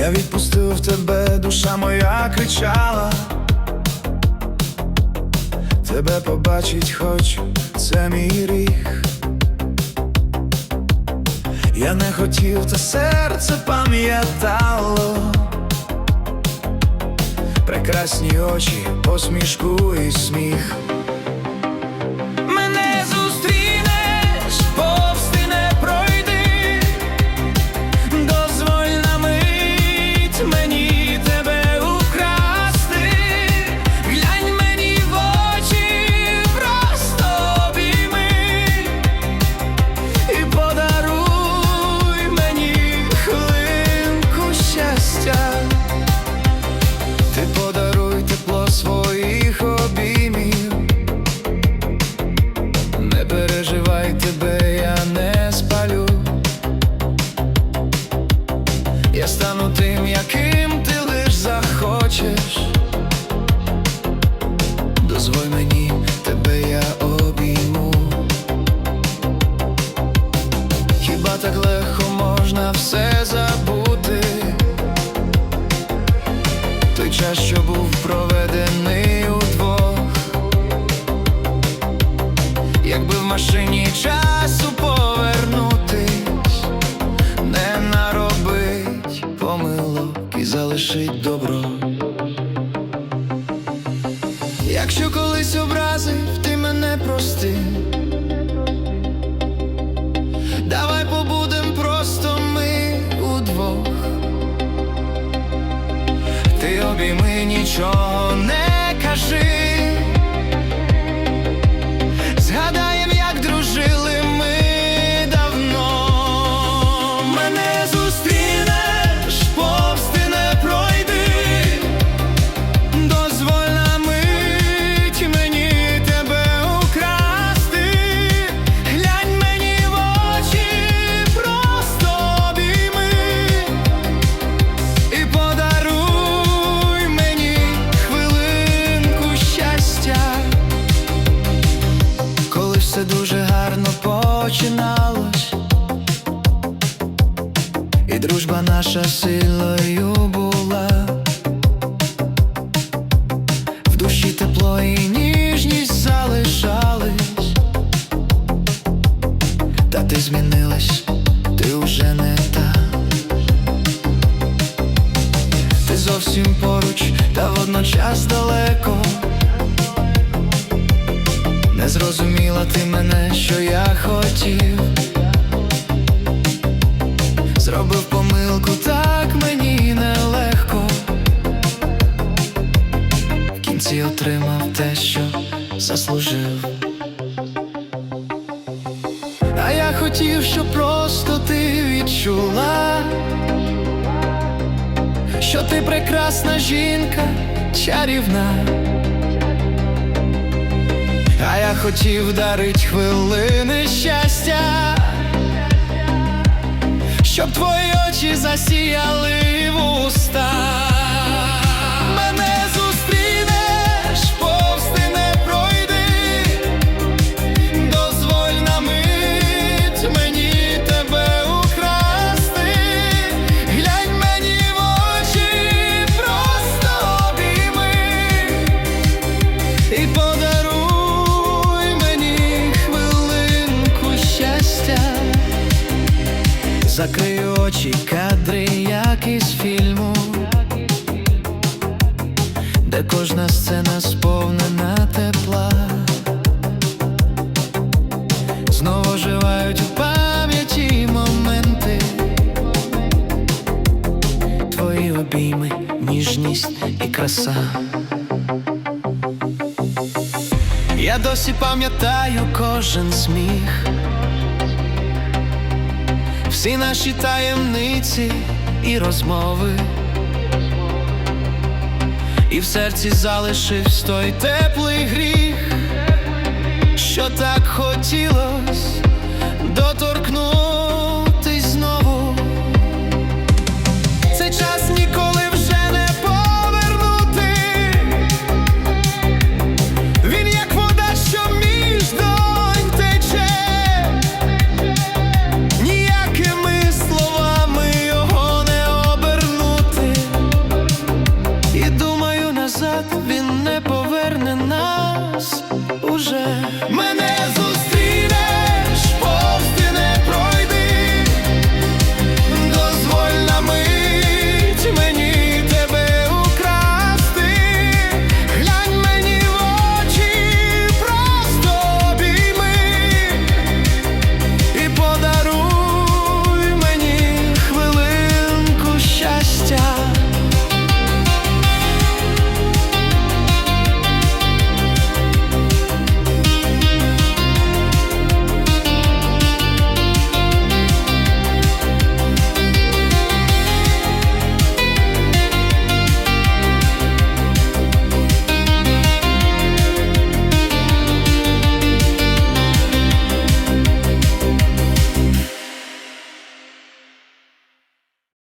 Я відпустив тебе, душа моя кричала. Тебе побачить хочу, це мій ріг. Я не хотів, та серце пам'ятало. Прекрасні очі, посмішку і сміх. Захочеш. Дозволь мені, тебе я обійму. Хіба так легко можна все забути? Той час, що був проведений удвох, якби в машині часу повернутись, не наробить помилок і залишить добро. Якщо колись образив, ти мене прости. Давай побудем просто ми удвох. Ти обійми нічого не кажи. Наша силою була, в душі тепло і ніжність залишались, та ти змінилась, ти вже не та. Ти зовсім поруч, та водночас далеко. Не зрозуміла ти мене, що я хотів. Зробив помилку, так мені нелегко. В кінці отримав те, що заслужив. А я хотів, щоб просто ти відчула що ти прекрасна жінка, чарівна. А я хотів дарить хвилини щастя, щоб твої очі засіяли в уста. Закрию очі, кадри, як із фільму, де кожна сцена сповнена тепла. Знову живають у пам'яті моменти. Твої обійми, ніжність і краса. Я досі пам'ятаю кожен сміх, всі наші таємниці і розмови. І в серці залишився той теплий гріх, що так хотілось